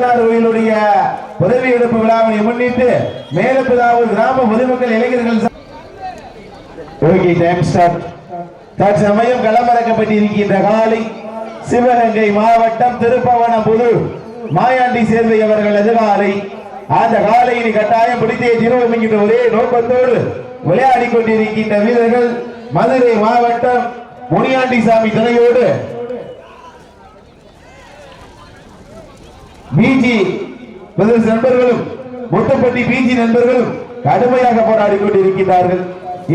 கோயிலுடைய உதவி எடுப்பு விழாவை முன்னிட்டு மேலப்பிதாவூர் கிராம பொதுமக்கள் இளைஞர்கள் ஓகே டைம் ஸ்டார்ட் தற்சமயம் களமிறக்கப்பட்டிருக்கின்ற காலை சிவகங்கை மாவட்டம் திருப்பவனம் புது மாயாண்டி சேர்வை அவர்கள் எதிர்காலை. அந்த காலையினை கட்டாயம் பிடித்தே திருவம் என்கின்ற ஒரே நோக்கத்தோடு விளையாடி கொண்டிருக்கின்ற வீரர்கள் மதுரை மாவட்டம் முனியாண்டி சாமி துணையோடு பிஜி பிரதேச நண்பர்களும் முட்டப்பட்டி பிஜி நண்பர்களும் கடுமையாக போராடி கொண்டிருக்கின்றார்கள்.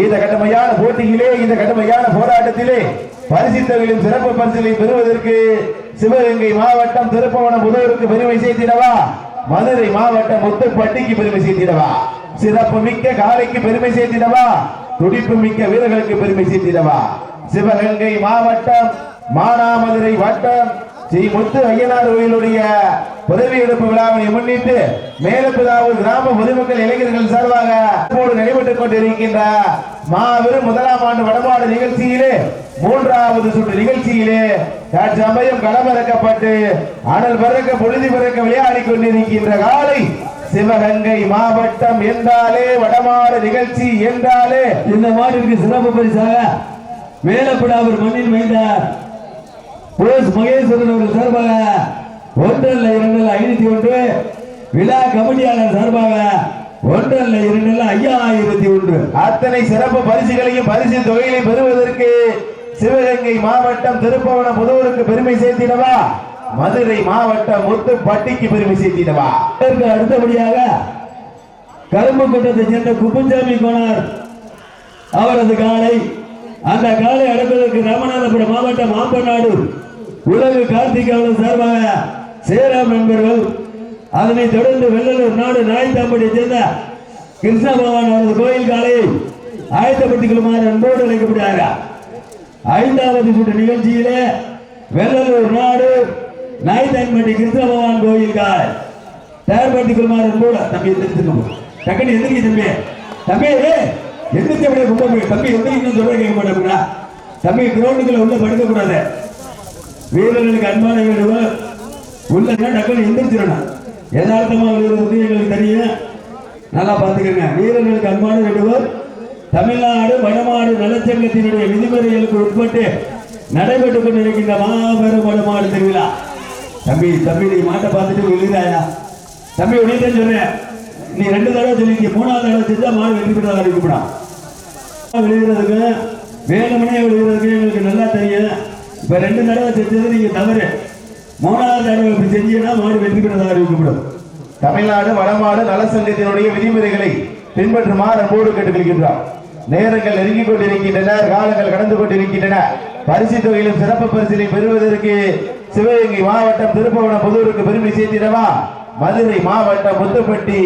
இந்த கடுமையான போட்டியிலே இந்த கடுமையான போராட்டத்திலே பரிசித்தவர்களும் சிறப்பு பரிசுகளை பெறுவதற்கு சிவகங்கை மாவட்டம் திருப்பவனம் முதல்வருக்கு பெருமை சேர்த்திடவா? மதுரை மாவட்டம் முத்துப்பட்டிக்கு பெருமை சேர்த்திடவா? சிறப்பு மிக்க காலைக்கு பெருமை சேர்த்திடவா? துடிப்பு மிக்க வீரர்களுக்கு பெருமை சேர்த்திடவா? சிவகங்கை மாவட்டம் மானாமதுரை வட்டம் ஸ்ரீ முத்து ஐயனார் கோயிலுடைய உதவி எடுப்பு விழாவினை முன்னிட்டு மேலப்பிதாவூர் கிராம பொதுமக்கள் இளைஞர்கள் சார்பாக நடைபெற்றுக் கொண்டிருக்கின்ற மாபெரும் முதலாம் ஆண்டு வடமாடு நிகழ்ச்சியிலே மூன்றாவது சுற்று நிகழ்ச்சியிலே தற்சமயம் களமிறக்கப்பட்டு அனல் பறக்க பொழுது பிறக்க விளையாடி கொண்டிருக்கின்ற காலை சிவகங்கை மாவட்டம் என்றாலே வடமாடு நிகழ்ச்சி என்றாலே இந்த மாட்டிற்கு சிறப்பு பரிசாக மேலப்படாவர் மண்ணில் மைந்தார் போஸ் மகேஸ்வரன் அவர்கள் சார்பாக ஒன்றல்ல இரண்டல்ல ஐநூத்தி ஒன்று. விழா கமிட்டியாளர் சார்பாக ஒன்றல்ல இரண்டல்ல ஐயாயிரத்தி ஒன்று. அத்தனை சிறப்பு பரிசுகளையும் பரிசு தொகைகளையும் பெறுவதற்கு சிவகங்கை மாவட்டம் திருப்பவனம் புதூருக்கு பெருமை சேர்த்திடவா? மதுரை மாவட்டம் முத்துப்பட்டிக்கு பெருமை சேர்த்திடவா? இதற்கு அடுத்தபடியாக கரும்பு கூட்டத்தை சேர்ந்த குப்புசாமி கோனார் அவரது காலை அந்த காலை அடக்குவதற்கு ராமநாதபுரம் மாவட்டம் மாம்பநாடு உலக கார்த்திகாவளர் சார்பாக சேராம் நண்பர்கள் அதனைத் தொடர்ந்து வெள்ளலூர் நாடு நாய்த்தாம்படியை சேர்ந்த கிருஷ்ண பகவான் அவரது கோயில் காலை ஆயத்தப்பட்டுக் கொள்ளுமாறு அன்போடு அழைக்கப்படுகிறார். ஐந்தாவது சுற்று நிகழ்ச்சியிலே வெள்ளலூர் நாடு நாய்தான்பட்டி கிருஷ்ண பகவான் கோயில் காலை தயார்படுத்திக் கொள்ளுமாறு அன்போடு தம்பி எந்திரிச்சுக்கணும் டக்குனு எந்திரிக்க தம்பி. தம்பி எந்திரிச்ச அப்படியே ரொம்ப தம்பி எந்திரிக்கணும் சொல்ல கேட்க மாட்டேங்கிறா தம்பி கிரௌண்டுக்குள்ள உள்ள படுக்கக்கூடாது. வீரர்களுக்கு அன்பான வேண்டுகோள் உள்ளங்க டக்குனு எந்திரிச்சிடணும். எதார்த்தமா விழுறது எங்களுக்கு தெரியும். நல்லா பார்த்துக்கங்க. வீரர்களுக்கு அன்பான வேண்டுகோள் தமிழ்நாடு வடமாடு நலச்சங்கத்தினுடைய விதிமுறைகளுக்கு உட்பட்டு நடைபெற்றுக் கொண்டிருக்கின்ற மாபெரும் வடமாடு திருவிழா. தம்பி தம்பி நீ மாட்டை பார்த்துட்டு விழுகிறாயா தம்பி உடனே சொல்றேன். நீ ரெண்டு தடவை சொல்லிங்க மூணாவது தடவை செஞ்சா மாடு வெற்றி பெற்றதாக அறிவிக்கப்படாம் விழுகிறதுக்கு வேணுமனே விழுகிறதுக்கு எங்களுக்கு நல்லா தெரியும். இப்ப ரெண்டு தடவை செஞ்சது நீங்க தவறு. மூணாவது தடவை இப்படி செஞ்சீங்கன்னா மாடு வெற்றி பெற்றதாக அறிவிக்கப்படும். தமிழ்நாடு வடமாடு நலசங்கத்தினுடைய விதிமுறைகளை பின்பற்றுமாறு அன்போடு கேட்டுக்கொள்கின்றோம் நேரங்கள் நெருங்கிக் கொண்டிருக்கின்றன காலங்கள் கடந்து கொண்டிருக்கின்றன. பரிசு தொகையிலும் சிறப்பு பரிசிலை பெறுவதற்கு சிவகங்கை மாவட்டம் திருப்பவனம் புதூருக்கு பெருமை சேர்த்திடவா? மதுரை மாவட்டம் முத்துப்பட்டி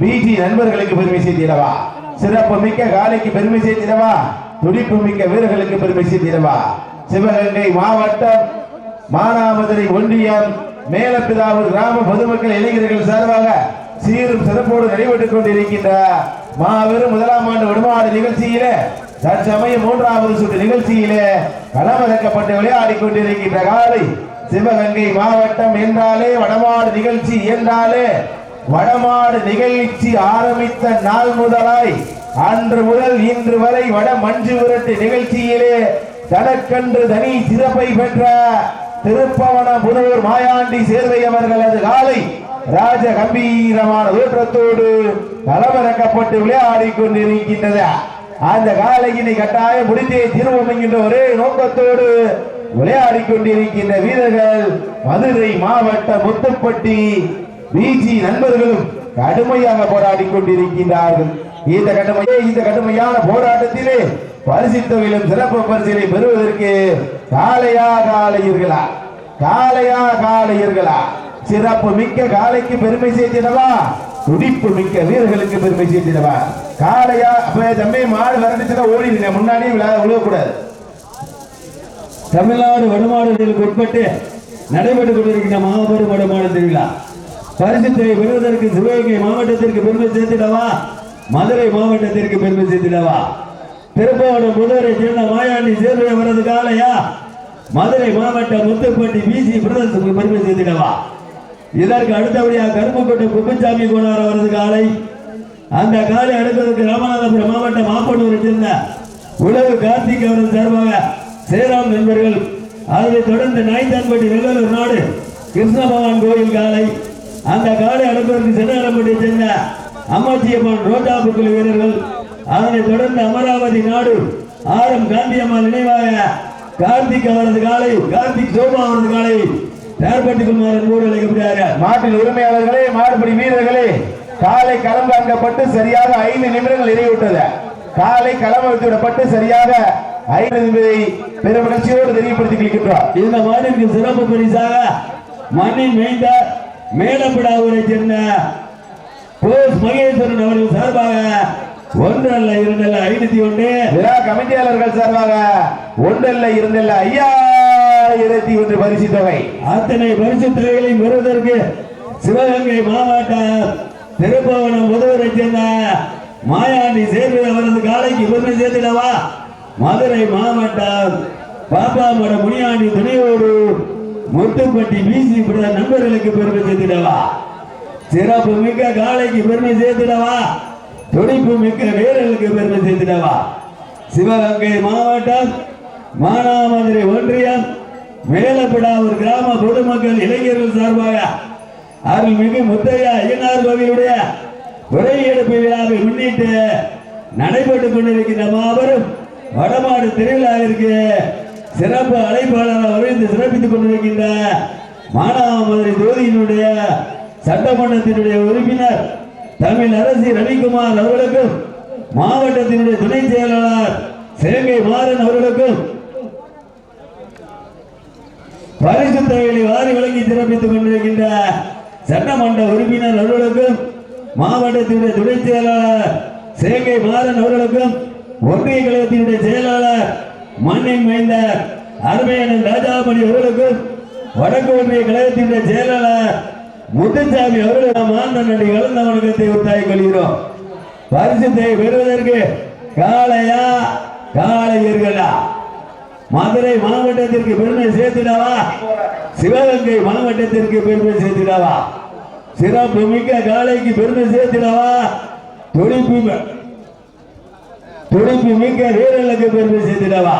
பிஜி நண்பர்களுக்கு பெருமை சேர்த்திடவா? சிறப்பு மிக்க காலைக்கு பெருமை சேர்த்திடவா? துடிப்பு மிக்க வீரர்களுக்கு பெருமை சேர்த்திடவா? சிவகங்கை மாவட்டம் மானாமதுரை ஒன்றியம் மேலப்பிதாவூர் கிராம பொதுமக்கள் இளைஞர்கள் சார்பாக சீரும் சிறப்போடு நடைபெற்றுக் கொண்டிருக்கின்ற மாபெரும் முதலாம் ஆண்டு விடுமாடு நிகழ்ச்சியிலே தற்சமயம் மூன்றாவது சுற்று நிகழ்ச்சியிலே களமிறக்கப்பட்டு விளையாடி கொண்டிருக்கின்ற காலை சிவகங்கை மாவட்டம் என்றாலே வடமாடு நிகழ்ச்சி என்றாலே வடமாடு நிகழ்ச்சி ஆரம்பித்த நாள் முதலாய் அன்று முதல் இன்று வரை வட மஞ்சு விரட்டு நிகழ்ச்சியிலே தனக்கன்று தனி சிறப்பை பெற்ற திருப்பவன புதூர் மாயாண்டி சேர்வை அவர்களது காலை ராஜ கம்பீரமான தோற்றத்தோடு களமிறக்கப்பட்டு விளையாடி கொண்டிருக்கின்றது அந்த காலையினை கட்டாயம் முடித்தே திருவம் என்கின்ற ஒரே நோக்கத்தோடு விளையாடி கொண்டிருக்கின்ற வீரர்கள் மதுரை மாவட்ட முத்துப்பட்டி பிஜி நண்பர்களும் கடுமையாக போராடி கொண்டிருக்கின்றார்கள். இந்த கடுமையே இந்த கடுமையான போராட்டத்திலே பரிசு தொகையிலும் சிறப்பு பரிசிலை பெறுவதற்கு காளையா காளையர்களா? காளையா காளையர்களா? சிறப்பு மிக்க காளைக்கு பெருமை சேர்த்திடவா? துடிப்பு மிக்க வீரர்களுக்கு பெருமை சேர்த்திடவா? காளையா அப்ப தம்பி மாடு விரண்டுச்சுன்னா ஓடிடுங்க. முன்னாடியே விழா விழுவக்கூடாது தமிழ்நாடு வடமாடுகளுக்கு உட்பட்டு நடைபெற்றுக் கொண்டிருக்கின்ற மாபெரும் வடமாடு திருவிழா. பரிசுத்தை பெறுவதற்கு சிவகங்கை மாவட்டத்திற்கு பெருமை சேர்த்திடவா? மதுரை மாவட்டத்திற்கு பெருமை சேர்த்திடவா? திருப்பவனம் முதலை சேர்ந்த மாயாண்டி சேர்வை அவரது காலையா மதுரை மாவட்டம் முத்துப்பட்டி பிசி பிரதேசத்துக்கு பெருமை சேர்த்திடவா இதற்கு அடுத்தபடியாக கருப்புக்கோட்டை குப்பசாமி கோனார் அவரது காலை அந்த காலை அடுப்பதற்கு ராமநாதபுரம் மாவட்டம் மாப்பனூரை சேர்ந்த உலக கார்த்திக் அவரது சார்பாக சேராம் நண்பர்கள். அதனைத் தொடர்ந்து நாய்த்தான்பட்டி வெள்ளலூர் நாடு கிருஷ்ண பகவான் கோயில் காலை. அந்த காலை அடுப்பதற்கு சென்னரம்பட்டியை சேர்ந்த அம்மாச்சியம்மன் ரோட்டா புக்கில் வீரர்கள். அதனைத் தொடர்ந்து அமராவதி நாடு ஆர் எம் காந்தியம்மாள் நினைவாக கார்த்திக் அவரது காலை கார்த்திக் சோபா அவரது காலை ஏற்பட்டுக் குமாரன் கூட அழைக்கப்படுகிறார். மாட்டின் உரிமையாளர்களே மாடுபடி வீரர்களே காலை களம் வாங்கப்பட்டு சரியாக ஐந்து நிமிடங்கள் நிறைவுட்டது காலை களம் வைத்து விடப்பட்டு சரியாக ஐந்து நிமிடத்தை பெரும் மகிழ்ச்சியோடு தெரியப்படுத்திக் கொள்கின்றோம். இந்த மாநிலக்கு சிறப்பு பரிசாக மண்ணின் மேய்ந்த மேலப்படாவூரை சேர்ந்த போஸ் மகேஸ்வரன் அவர்கள் சார்பாக ஒன்று அல்ல இரண்டு அல்ல ஐநூத்தி ஒன்று. கமிட்டியாளர்கள் சார்பாக ஒன்றல்ல இருந்தல்ல ஐயாயிரத்தி ஒன்று பரிசு தொகை. அத்தனை பரிசு தொகைகளையும் பெறுவதற்கு சிவகங்கை மாவட்டம் திருப்பவனம் முதுவரை சேர்ந்த மாயாண்டி சேர்வு அவரது காலைக்கு பெருமை சேர்த்திடவா? மதுரை மாவட்டம் பாப்பாமட முனியாண்டி துணையோடு முத்துப்பட்டி பிசி நண்பர்களுக்கு பெருமை சேர்த்திடவா? சிறப்பு மிக்க காலைக்கு பெருமை சேர்த்திடவா? துடிப்பு மிக்க வீரர்களுக்கு பெருமை சேர்த்திடவா? சிவகங்கை மாவட்டம் மானாமதுரை ஒன்றியம் மேலப்படா ஒரு கிராம பொதுமக்கள் இளைஞர்கள் சார்பாக அருள்மிகு முத்தையா ஐயனார் கோவிலுடைய உரையெடுப்பு விழாவை முன்னிட்டு நடைபெற்றுக் கொண்டிருக்கின்ற மாபெரும் வடமாடு திருவிழாவிற்கு சிறப்பு அழைப்பாளராக வருந்து சிறப்பித்துக் கொண்டிருக்கின்ற மானாமதுரை தொகுதியினுடைய சட்டமன்றத்தினுடைய உறுப்பினர் தமிழ் அரசி ரவிக்குமார் அவர்களுக்கும் மாவட்டத்தினுடைய துணை செயலாளர் சேங்கை மாறன் அவர்களுக்கும் பரிசு தொகைகளை வாரி வழங்கி சிறப்பித்துக் கொண்டிருக்கின்ற சட்டமன்ற உறுப்பினர் அவர்களுக்கும் மாவட்டத்தினுடைய துணை செயலாளர் சேங்கை மாறன் அவர்களுக்கும் ஒன்றிய கழகத்தினுடைய செயலாளர் மண்ணின் மைந்த அருமையான ராஜாமணி அவர்களுக்கும் வடக்கு ஒன்றிய கழகத்தினுடைய செயலாளர் முத்துசாமி அவர்கள் நாம் ஆண்டன் நடி கலந்த வணக்கத்தை உத்தாய் கொள்கிறோம். பரிசுத்தை பெறுவதற்கு காளையா காளையர்களா? மதுரை மாவட்டத்திற்கு பெருமை சேர்த்திடவா? சிவகங்கை மாவட்டத்திற்கு பெருமை சேர்த்திடவா? சிறப்பு மிக்க காளைக்கு பெருமை சேர்த்திடவா? துடிப்பு துடிப்பு மிக்க வீரர்களுக்கு பெருமை சேர்த்திடவா?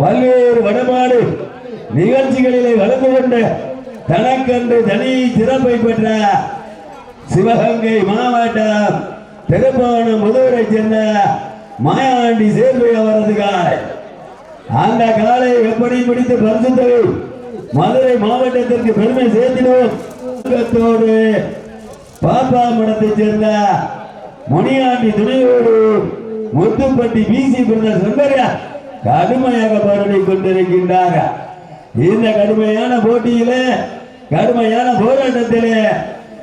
பல்வேறு வடபாடு நிகழ்ச்சிகளிலே வளர்ந்து கொண்டு தனக்கென்று தனி சிறப்பை பெற்ற சிவகங்கை மாவட்டம் திருப்பவனம் முதுவரை சேர்ந்த மாயாண்டி சேர்வை அவரது காலை. அந்த காலை எப்படி பிடித்து பரிசுத்தவை மதுரை மாவட்டத்திற்கு பெருமை சேர்த்திடுவோம் பாப்பா மடத்தை சேர்ந்த முனியாண்டி துணையோடு முத்துப்பட்டி பிசி பிறந்த சுந்தரியா கடுமையாக பரவி கொண்டிருக்கின்றார் இந்த கடுமையான போட்டியிலே கடுமையான போராட்டத்திலே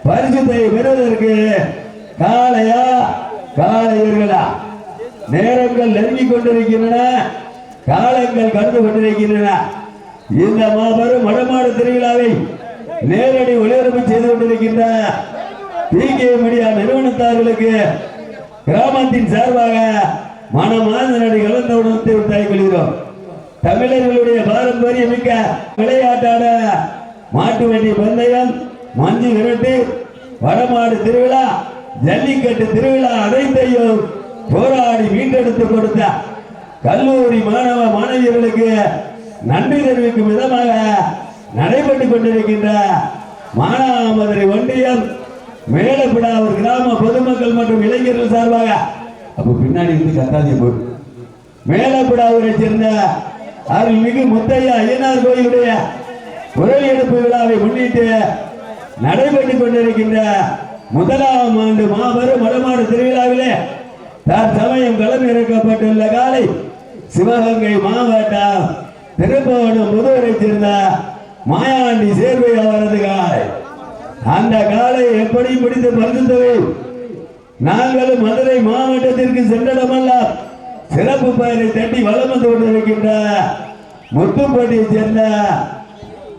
பரிசுத்தை பெறுவதற்கு காளையா காளையர்களா? நேரங்கள் நெருங்கிக் கொண்டிருக்கின்றன காலங்கள் கடந்து கொண்டிருக்கின்றன. இந்த மாபெரும் வடமாடு திருவிழாவை நேரடி ஒளிபரப்பு செய்து கொண்டிருக்கின்ற பிகே மீடியா நிறுவனத்தார்களுக்கு கிராமத்தின் சார்பாக மனமாதனடி கலந்த உணவத்தை கொள்கிறோம். தமிழர்களுடைய பாரம்பரிய மிக்க விளையாட்டான மாட்டு வண்டி பந்தயம் மஞ்சு விரட்டு வடமாடு திருவிழா ஜல்லிக்கட்டு திருவிழா அனைத்தையும் போராடி மீட்டெடுத்து கொடுத்த கல்லூரி மாணவ மாணவியர்களுக்கு நன்றி தெரிவிக்கும் விதமாக நடைபெற்றுக் கொண்டிருக்கின்ற மானாமதுரை ஒன்றியம் மேலப்பிடாவூர் கிராம பொதுமக்கள் மற்றும் இளைஞர்கள் சார்பாக அப்ப பின்னாடி இருந்து கத்தாதிய போய் மேலப்பிடாவூரை சேர்ந்த அருள்மிகு முத்தையா ஐயனார் கோயிலுடைய உரையெடுப்பு விழாவை முன்னிட்டு நடைபெற்றுக் கொண்டிருக்கின்ற முதலாம் ஆண்டு மாபெரும் வடமாடு திருவிழாவிலே தற்சமயம் களம் இறக்கப்பட்டுள்ள காலை சிவகங்கை மாவட்டம் திருப்பவனம் முதுவரை சேர்ந்த மாயாண்டி சேர்வை அவரது காலை. அந்த காலை எப்படி முடிந்து பரிசுத்தவை நாங்களும் மதுரை மாவட்டத்திற்கு சென்றடமெல்லாம் சிறப்பு பயிரை தட்டி வளம் வந்து கொண்டிருக்கின்ற முத்துப்பட்டியை சேர்ந்த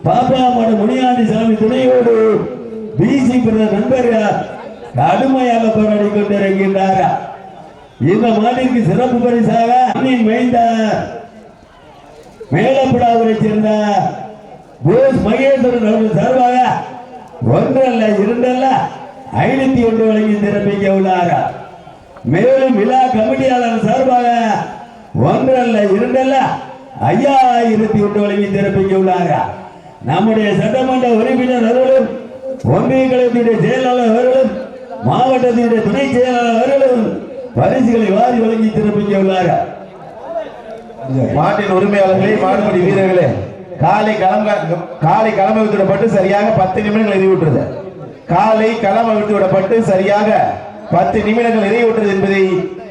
பாப்பாமட முனியாண்டி சாமி துணையோடு பிசி பிறந்த நண்பர்கள் கடுமையாக போராடி கொண்டிருக்கின்றார். இந்த மாட்டிற்கு சிறப்பு பரிசாக அண்ணின் மைந்த மேலப்படாவரை சேர்ந்த போஸ் மகேந்திரன் அவர்கள் சார்பாக ஒன்றல்ல இரண்டல்ல ஐநூத்தி ஒன்று வழங்கி சிறப்பிக்க உள்ளாரா. மேலும் விழா கமிட்டியாளர் சார்பாக ஒன்றல்ல இரண்டல்ல ஐயாயிரத்தி ஒன்று வழங்கி சிறப்பிக்க உள்ளாரா. நம்முடைய சட்டமன்ற உறுப்பினர் அவர்களும் ஒன்றிய கழகத்தினுடைய செயலாளர் அவர்களும் மாவட்டத்தினுடைய துணை செயலாளர் அவர்களும் பரிசுகளை வாரி வழங்கி சிறப்பிக்க உள்ளார்கள் மாட்டின் உரிமையாளர்களே மாடுபடி வீரர்களே காலை களம் காலை கிளம்ப விட்டு விடப்பட்டு சரியாக பத்து நிமிடங்கள் நிறைவுற்றது காலை கிளம்ப விட்டு விடப்பட்டு சரியாக பத்து நிமிடங்கள் நிறைவுற்றது என்பதை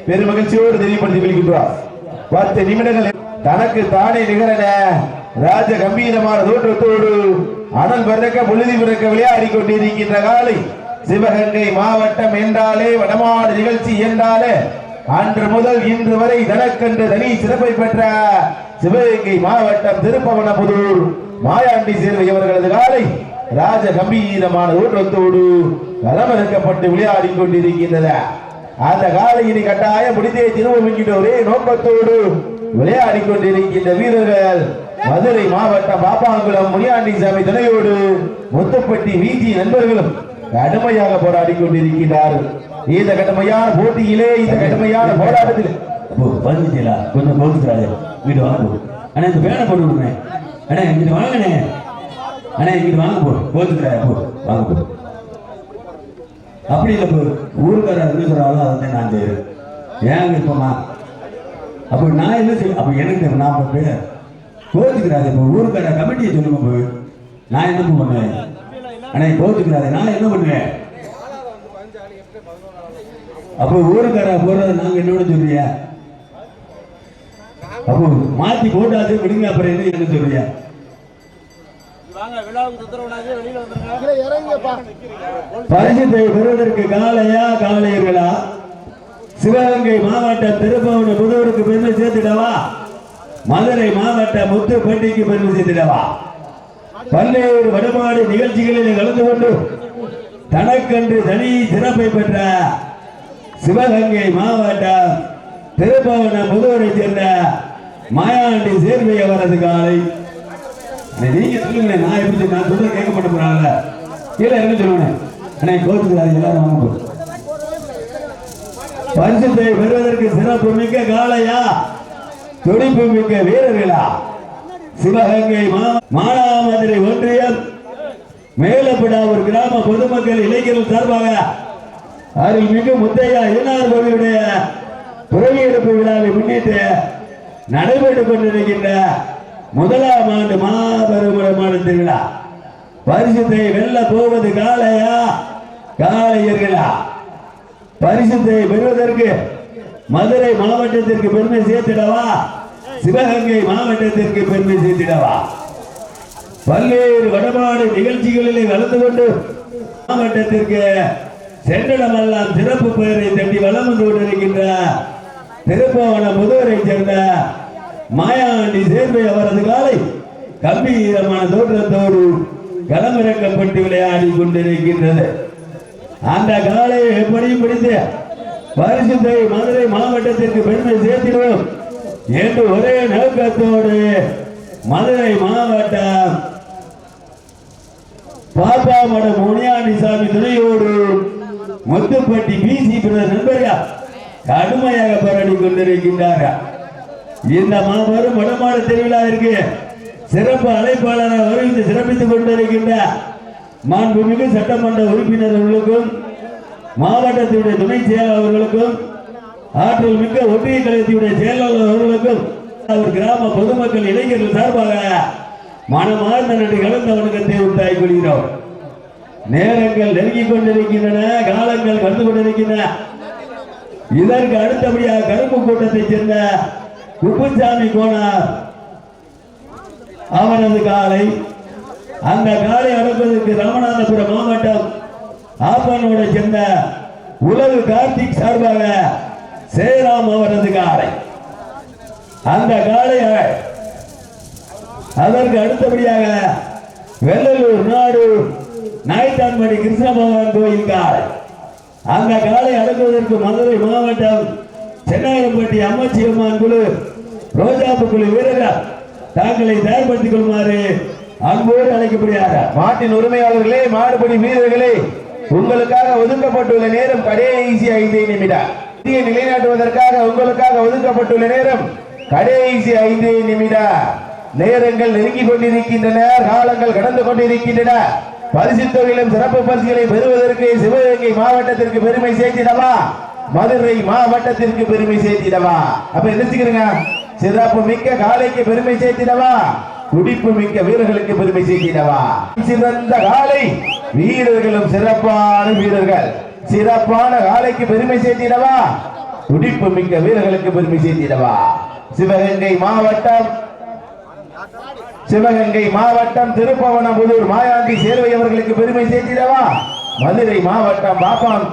பெருமகிழ்ச்சியோடு மகிழ்ச்சியோடு தெரியப்படுத்திக் பத்து நிமிடங்கள் தனக்கு தானே நிகரன ராஜ கம்பீரமான தோற்றத்தோடு அனல் பிறக்க புழுதி பிறக்க விளையாடி கொண்டிருக்கின்ற காலை சிவகங்கை மாவட்டம் என்றாலே வடமாடு நிகழ்ச்சி என்றாலே அன்று முதல் இன்று வரை தனக்கென்று தனி சிறப்பை பெற்ற சிவகங்கை மாவட்டம் திருப்பவனபுதூர் மாயாண்டி சேர்வை அவர்களது காலை ராஜ கம்பீரமான ஊற்றத்தோடு களமிறக்கப்பட்டு விளையாடி கொண்டிருக்கின்றன. அந்த காலையினை கட்டாயம் முடித்தே திரும்ப ஒரே நோக்கத்தோடு விளையாடி கொண்டிருக்கின்ற வீரர்கள் மதுரை மாவட்டம் பாப்பாங்குளம் முனியாண்டி சாமி துணையோடு முத்துப்பட்டி வீதி நண்பர்களும் கடுமையாக போராடி கொண்டிருக்கிறார்கள் இந்த கடுமையான போட்டியிலே இந்த கடுமையான போராட்டத்தில் வந்துட்டீங்களா கொஞ்சம் போட்டுக்கிறாரு வீடு வாங்க போ. அண்ணா இந்த பேனை போட்டு விடுங்க அண்ணா இங்கிட்டு வாங்கண்ணே. அண்ணா இங்கிட்டு வாங்க போ. போட்டுக்கிறாரு போ. வாங்க போ. அப்படி இல்லை போ. ஊருக்காரர் என்ன சொல்றாங்களோ அதை நான் செய்யறேன் ஏன் விருப்பமா அப்போ நான் என்ன செய்ய அப்போ எனக்கு நான் பேர் கோச்சுக்கிறாரு இப்போ ஊருக்கார கமிட்டியை சொல்லுங்க போ நான் என்ன பண்ணுவேன் அண்ணா கோச்சுக்கிறாரு நான் என்ன பண்ணுவேன் அப்போ ஊருக்கார போடுறது நாங்க என்னோட சொல்றியா? அப்போ மாத்தி போட்டாச்சு விடுங்க. அப்புறம் என்ன என்ன சொல்றியா? வாங்க பரிசுத்தை பெறுவதற்கு காலையா காளையர்களா சிவகங்கை மாவட்ட திருப்பவன புதூருக்கு பெருமை சேர்த்திடவா? மதுரை மாவட்டம் முத்துப்பட்டிக்கு பெருமை சேர்த்திடவா பல்வேறு வடமாடு நிகழ்ச்சிகளில் கலந்து கொண்டு தனக்கென்று தனி சிறப்பை பெற்ற சிவகங்கை மாவட்டம் திருப்பவன முதுவரை சேர்ந்த மாயாண்டி சேர்வை அவரது காலை. நீங்க சொல்லுங்க நான் எப்படி நான் சொல்ல கேட்க மாட்டேன் போறாங்கல்ல கீழே இறங்க சொல்லுவேன் அண்ணே எல்லாரும் வாங்க பரிசுத்தை பெறுவதற்கு சிறப்பு மிக்க காளையா? துடிப்பு மிக்க வீரர்களா? சிவகங்கை மா- மானாமதுரை ஒன்றியம் ஒரு கிராம பொதுமக்கள் இளைஞர்கள் சார்பாக அருள்மிகு முத்தையா இனார் கோவிலுடைய புறவியெடுப்பு விழாவை முன்னிட்டு நடைபெற்றுக் கொண்டிருக்கின்ற முதலாம் ஆண்டு மாபெருமரமான திருவிழா. பரிசுத்தை வெல்ல போவது காளையா? காளையர்களா? பரிசுத்தை பெறுவதற்கு மதுரை மாவட்டத்திற்கு பெருமை சேர்த்திடவா? சிவகங்கை மாவட்டத்திற்கு பெருமை சேர்த்திடவா? பல்வேறு வடமாடு நிகழ்ச்சிகளிலே கலந்து கொண்டு மாவட்டத்திற்கு சென்றிடமெல்லாம் சிறப்பு பெயரை தட்டி வளம் வந்து கொண்டிருக்கின்ற திருப்பவன முதுவரை சேர்ந்த மாயாண்டி சேர்வை அவரது காலை கம்பீரமான தோற்றத்தோடு களமிறக்கப்பட்டு விளையாடி கொண்டிருக்கின்றது. அந்த காலை எப்படியும் பிடித்து பரிசுத்தை மதுரை மாவட்டத்திற்கு பெருமை சேர்த்திடுவோம். என்று ஒரே நோக்கத்தோடு மதுரை மாவட்டம் பாப்பாமடம் முனியாண்டி சாமி துணையோடு முத்துப்பட்டி பிசி பிரதர் நண்பர்கள் கடுமையாக போராடி கொண்டிருக்கின்றார்கள் இந்த மாபெரும் தெருவிழா இருக்கு. சிறப்பு அழைப்பாளராக வருவித்து சிறப்பித்துக் கொண்டிருக்கின்ற மாண்புமிகு சட்டமன்ற உறுப்பினர்களுக்கும் மாவட்டத்தினுடைய துணை செயலாளர்களுக்கும் ஆற்றல் மிக்க ஒன்றிய கழகத்தினுடைய செயலாளர் அவர்களுக்கும் அவர் கிராம பொதுமக்கள் இளைஞர்கள் சார்பாக மனமார்ந்த நன்றி கலந்த வணக்கத்தை உண்டாகி கொள்கிறோம். நேரங்கள் நெருங்கிக் கொண்டிருக்கின்றன காலங்கள் கடந்து கொண்டிருக்கின்றன. இதற்கு அடுத்தபடியாக கருப்பு கூட்டத்தைச் சேர்ந்த குப்புசாமி கோனார் அவனது காலை அந்த காலை அடக்குவதற்கு ராமநாதபுரம் மாவட்டம் ஆப்பனோட சேர்ந்த உலகு கார்த்திக் சார்பாக சேராம் அவரது காலை அந்த காலை அதற்கு அடுத்தபடியாக வெள்ளலூர் நாடு நாய்த்தான்மடி கிருஷ்ண பகவான் கோயில் காலை அந்த காலை அடக்குவதற்கு மதுரை மாவட்டம் சென்னாயம்பட்டி அம்மச்சி அம்மான் குழு ரோஜாப்பு குழு வீரர்கள் தாங்களை தயார்படுத்திக் கொள்ளுமாறு அன்போடு அழைக்கப்படுகிறார் மாட்டின் உரிமையாளர்களே மாடுபடி வீரர்களே உங்களுக்காக ஒதுக்கப்பட்டுள்ள நேரம் கடைசி ஐந்து நிமிடம். இந்தியை நிலைநாட்டுவதற்காக உங்களுக்காக ஒதுக்கப்பட்டுள்ள நேரம் கடைசி ஐந்து நிமிடம். நேரங்கள் நெருங்கி கொண்டிருக்கின்றன காலங்கள் கடந்து கொண்டிருக்கின்றன. பரிசு தொகையிலும் சிறப்பு பரிசுகளை பெறுவதற்கு சிவகங்கை மாவட்டத்திற்கு பெருமை சேர்த்திடவா? மதுரை மாவட்டத்திற்கு பெருமை சேர்த்திடவா? அப்ப என்ன செய்கிறீங்க சிறப்பு மிக்க காலைக்கு பெருமை சேர்த்திடவா? துடிப்பு மிக்க வீரர்களுக்கு பெருமை சேர்க்கிறவா சிறந்த காலை வீரர்களும் சிறப்பான வீரர்கள். சிறப்பான காலைக்கு பெருமை சேர்த்திடவா துடிப்பு மிக்க வீரர்களுக்கு பெருமை சேர்த்திடவா சிவகங்கை மாவட்டம் சிவகங்கை மாவட்டம் திருப்பவனபுதூர் மாயாண்டி சேர்வை அவர்களுக்கு பெருமை சேர்த்திடவா மதுரை மாவட்டம் பாப்பான்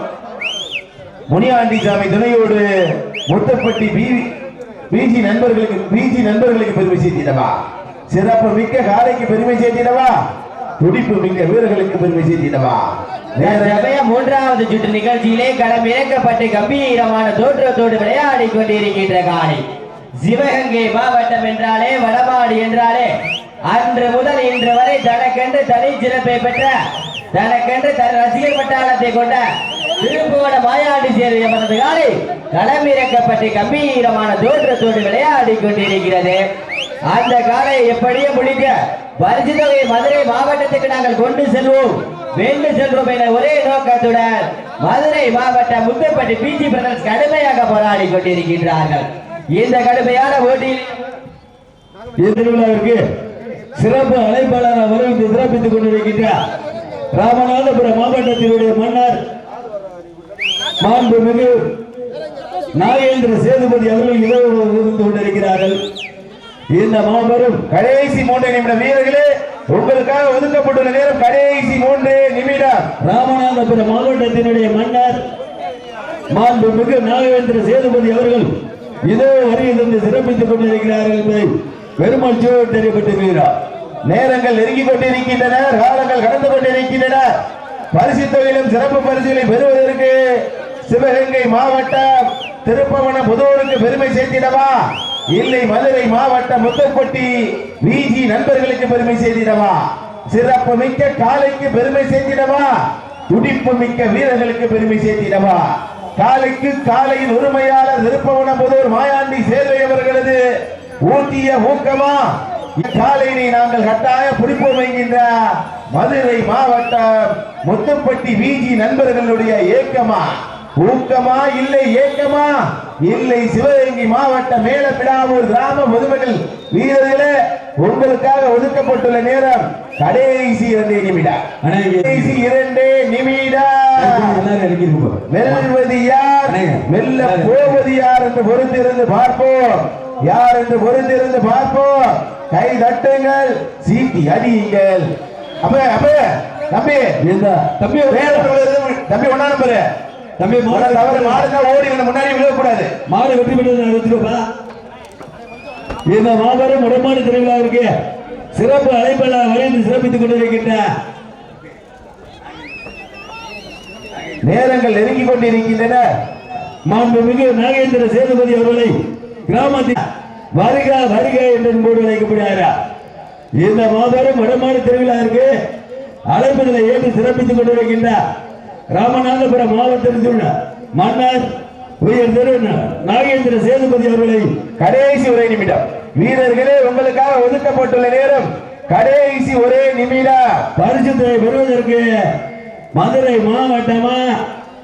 முனியாண்டி சாமி துணையோடு முத்தப்பட்டி பிஜி நண்பர்களுக்கு பிஜி நண்பர்களுக்கு பெருமை சேர்த்திடவா சிறப்பு மிக்க காலைக்கு பெருமை சேர்த்திடவா? துடிப்பு மிக்க வீரர்களுக்கு பெருமை சேர்த்திடவா? மூன்றாவது சுற்று நிகழ்ச்சியிலே களம் இறக்கப்பட்டு கம்பீரமான தோற்றத்தோடு விளையாடி கொண்டிருக்கின்ற காலை சிவகங்கை மாவட்டம் என்றாலே வடமாடு என்றாலே அன்று முதல் இன்று வரை தனக்கென்று தனி சிறப்பை பெற்ற தனக்கென்று தன் ரசிகர் பட்டாளத்தை கொண்ட திருப்புவன மாயாண்டி சேரிய மனது காலை களம் இறக்கப்பட்டு கம்பீரமான தோற்றத்தோடு விளையாடி கொண்டிருக்கிறது. அந்த காலை எப்படியே முடிக்க பரிசு தொகையை மதுரை மாவட்டத்துக்கு நாங்கள் கொண்டு செல்வோம். வென்று செல்வோம் என ஒரே நோக்கத்துடன் மதுரை மாவட்டம் முத்தப்பட்டி பிஜி பிரதர்ஸ் கடுமையாக போராடி கொண்டிருக்கின்றார்கள். இந்த கடுமையான போட்டியில் திருவிழாவிற்கு சிறப்பு அழைப்பாளராக வரவேற்று சிறப்பித்துக் கொண்டிருக்கின்றார் ராமநாதபுரம் மாவட்டத்தினுடைய மன்னர் மாண்புமிகு நாகேந்திர சேதுபதி அவர்கள் இரவு இருந்து கொண்டிருக்கிறார்கள். இந்த மாபெரும் கடைசி மூன்று நிமிட வீரர்களே உங்களுக்காக ஒதுக்கப்பட்டுள்ள நேரம் கடைசி மூன்று நிமிடம் ராமநாதபுரம் மாவட்டத்தினுடைய மன்னர் மாண்புமிகு நாகவேந்திர சேதுபதி அவர்கள் இதோ வருகிறது சிறப்பித்துக் கொண்டிருக்கிறார்கள் என்பதை பெருமளச்சோடு தெரியப்பட்டிருக்கிறார் நேரங்கள் நெருங்கிக் கொண்டிருக்கின்றன காலங்கள் கடந்து கொண்டிருக்கின்றன. பரிசு தொகையிலும் சிறப்பு பரிசுகளை பெறுவதற்கு சிவகங்கை மாவட்டம் திருப்பவன புதூருக்கு பெருமை சேர்த்திடவா? இல்லை மதுரை மாவட்டம் முத்தப்பட்டி விஜி நண்பர்களுக்கு பெருமை செய்திடவா சிறப்பு மிக்க காலைக்கு பெருமை சேர்த்திடவா? துடிப்பு மிக்க வீரர்களுக்கு பெருமை சேர்த்திடவா? காலைக்கு காலையின் உரிமையாளர் திருப்பவன புதூர் மாயாண்டி சேர்வை அவர்களது ஊட்டிய ஊக்கமா? இக்காலையினை நாங்கள் கட்டாய பிடிப்போம் என்கின்ற மதுரை மாவட்டம் முத்துப்பட்டி விஜி நண்பர்களுடைய ஏக்கமா? ஊக்கமா இல்லை ஏக்கமா? இல்லை சிவகங்கை மாவட்ட மேலப்பிடாமூர் கிராம பொதுமக்கள் வீரர்களே உங்களுக்காக ஒதுக்கப்பட்டுள்ள நேரம் கடைசி இரண்டு நிமிடம். கடைசி இரண்டு நிமிடம். வெல்வது யார். வெல்ல போவது யார் என்று பொறுத்திருந்து பார்ப்போம். யார் என்று பொறுத்திருந்து பார்ப்போம். கை தட்டுங்கள் சீட்டி அடியுங்கள். அப்ப அப்ப தம்பி. தம்பி தம்பி ஒன்னா நம்பரு. தம்பி மாடு மாடு தவறு மாடுனா ஓடி வந்து முன்னாடி விழக்கூடாது. மாடு வெற்றி பெற்றது அறிவிச்சிருப்பா இந்த மாபெரும் உடம்பாடு திருவிழாவிற்கு சிறப்பு அழைப்பாளர் வரைந்து சிறப்பித்துக் கொண்டிருக்கின்ற நேரங்கள் நெருங்கிக் கொண்டிருக்கின்றன. மாண்புமிகு நாகேந்திர சேதுபதி அவர்களை கிராமத்தில் வருக வருக என்று போடு அழைக்கப்படுகிறார்? இந்த மாபெரும் வடமாடு திருவிழாவிற்கு அழைப்புதலை ஏற்று சிறப்பித்துக் கொண்டிருக்கின்ற ராமநாதபுரம் மாவட்டத்தில் உள்ள மன்னர் உயர் திரு நாகேந்திர சேதுபதி அவர்களை கடைசி ஒரே நிமிடம். வீரர்களே உங்களுக்காக ஒதுக்கப்பட்டுள்ள நேரம் கடைசி ஒரே நிமிடம் பரிசுத்தை பெறுவதற்கு மதுரை மாவட்டமா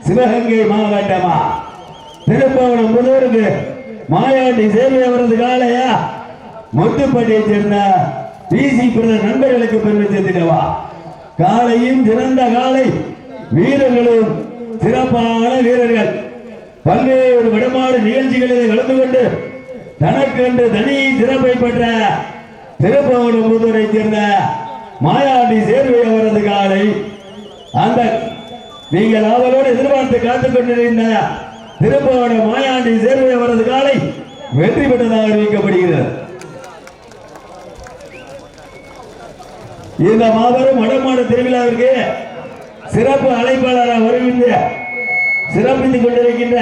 சிவகங்கை மாவட்டமா? திருப்பவனம் புதூருக்கு மாயாண்டி சேவை அவரது காலையா முத்துப்பட்டியை சேர்ந்த பிசி பிரதர் நண்பர்களுக்கு பெருமை சேர்த்திடவா காலையும் சிறந்த காலை வீரர்களும் சிறப்பான வீரர்கள். பல்வேறு விடமாடு நிகழ்ச்சிகளில் கலந்து கொண்டு தனக்கு என்று தனி சிறப்பை பெற்ற திருப்பவனம் புதூரை சேர்ந்த மாயாண்டி சேர்வை அவரது காலை அந்த நீங்கள் அவளோடு எதிர்பார்த்து காத்துக் கொண்டிருந்த திருப்பவன மாயாண்டி சேர்வை அவரது காலை வெற்றி பெற்றதாக அறிவிக்கப்படுகிறது. இந்த மாபெரும் வடமாடு திருவிழாவிற்கு சிறப்பு அழைப்பாளராக வருகின்ற சிறப்பித்துக் கொண்டிருக்கின்ற